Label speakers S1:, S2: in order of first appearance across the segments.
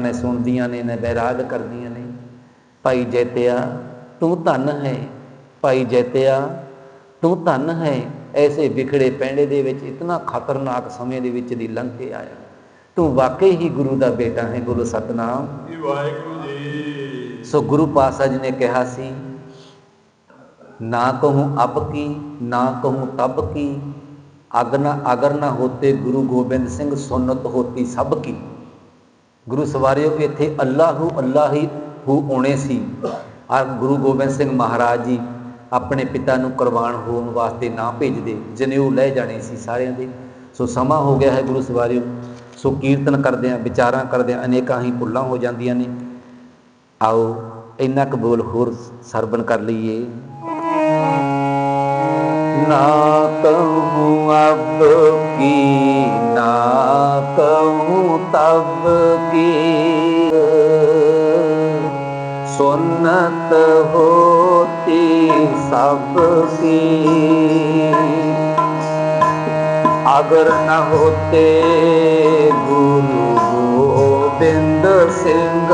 S1: ਨੇ ਸੁਣਦੀਆਂ ਨੇ ਨੇ ਬੈਰਾਗ ਕਰਦੀਆਂ ਨੇ। ਭਾਈ ਜੈਤਿਆ ਤੂੰ ਧਨ ਹੈ। ਭਾਈ ਜੈਤਿਆ ਤੂੰ ਧਨ ਹੈ। ਐਸੇ ਵਿਖੜੇ ਪੈਂਡੇ ਦੇ ਵਿੱਚ ਇਤਨਾ ਖਤਰਨਾਕ ਸਮੇਂ ਦੇ ਵਿੱਚ ਦੀ ਲੰਘ ਕੇ ਆਇਆ। ਤੂੰ ਵਾਕਈ ਹੀ ਗੁਰੂ ਦਾ ਬੇਟਾ ਹੈ ਗੁਰੂ ਸਤਨਾਮ।
S2: ਜੀ ਵਾਹਿਗੁਰੂ ਜੀ।
S1: ਸੋ ਗੁਰੂ ਪਾਤਸ਼ਾਹ ਜੀ ਨੇ ਕਿਹਾ ਸੀ ਨਾ ਕਹੂੰ ਅਬ ਕੀ ਨਾ ਕਹੂੰ ਤਬ ਕੀ। ਅਗ ਨਾ ਅਗਰ ਨਾ ਹੋਤੇ ਗੁਰੂ ਗੋਬਿੰਦ ਸਿੰਘ ਸੁਨਤ ਹੋਤੀ ਸਭ ਕੀ। ਗੁਰੂ ਸਵਾਰਿਓ ਇੱਥੇ ਅੱਲਾਹੂ ਅੱਲਾਹ ਹੀ ਹੂ ਹੋਣੇ ਸੀ। ਆ ਗੁਰੂ ਗੋਬਿੰਦ ਸਿੰਘ ਮਹਾਰਾਜ ਜੀ ਆਪਣੇ ਪਿਤਾ ਨੂੰ ਕੁਰਬਾਨ ਹੋਣ ਵਾਸਤੇ ਨਾ ਭੇਜਦੇ ਜਨੇਊ ਲੈ ਜਾਣੇ ਸੀ ਸਾਰਿਆਂ ਦੇ। ਸੋ ਸਮਾਂ ਹੋ ਗਿਆ ਹੈ ਗੁਰੂ ਸਵਾਰਿਓ। ਸੋ ਕੀਰਤਨ ਕਰਦੇ ਆ ਵਿਚਾਰਾਂ ਕਰਦੇ ਆ ਅਨੇਕਾਂ ਹੀ ਭੁੱਲਾਂ ਹੋ ਜਾਂਦੀਆਂ ਨੇ। ਆਓ, ਇੰਨਾ ਕੁ ਹੋਰ ਸਰਵਨ ਕਰ ਲਈਏ। ਨਾ ਕਹੂੰ ਅਬ ਕੀ ਕਹੂੰ ਤਬ ਕੀ ਸੁਨਤ ਹੋਤੀ ਸਭ ਕੀ ਅਗਰ ਨ ਹੋਤੇ ਗੁਰੂ ਗੋਬਿੰਦ ਸਿੰਘ,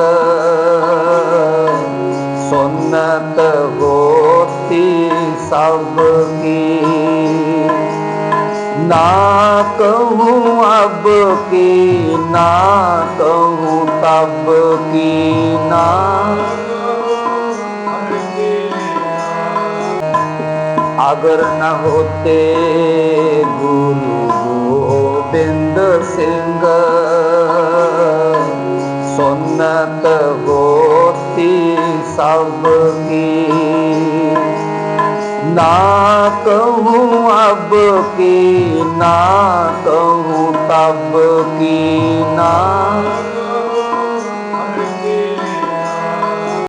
S1: ਸੁਨਤ ਹੋਤੀ ਸਭ ਕੀ ਨਾ ਕਹੂੰ ਅਬ ਕੀ, ਨਾ ਕਹੂੰ ਤਬ ਕੀ, ਨਾ। ਅਗਰ ਨ ਹੋਤੇ ਗੁਰੂ ਗੋਬਿੰਦ ਸਿੰਘ, ਸੁਨਤ ਹੋਤੀ ਸਭ ਕੀ ਨਾ ਕਹੂੰ ਅਬ ਕੀ ਨਾ ਕਹੂੰ ਤਬ ਕੀ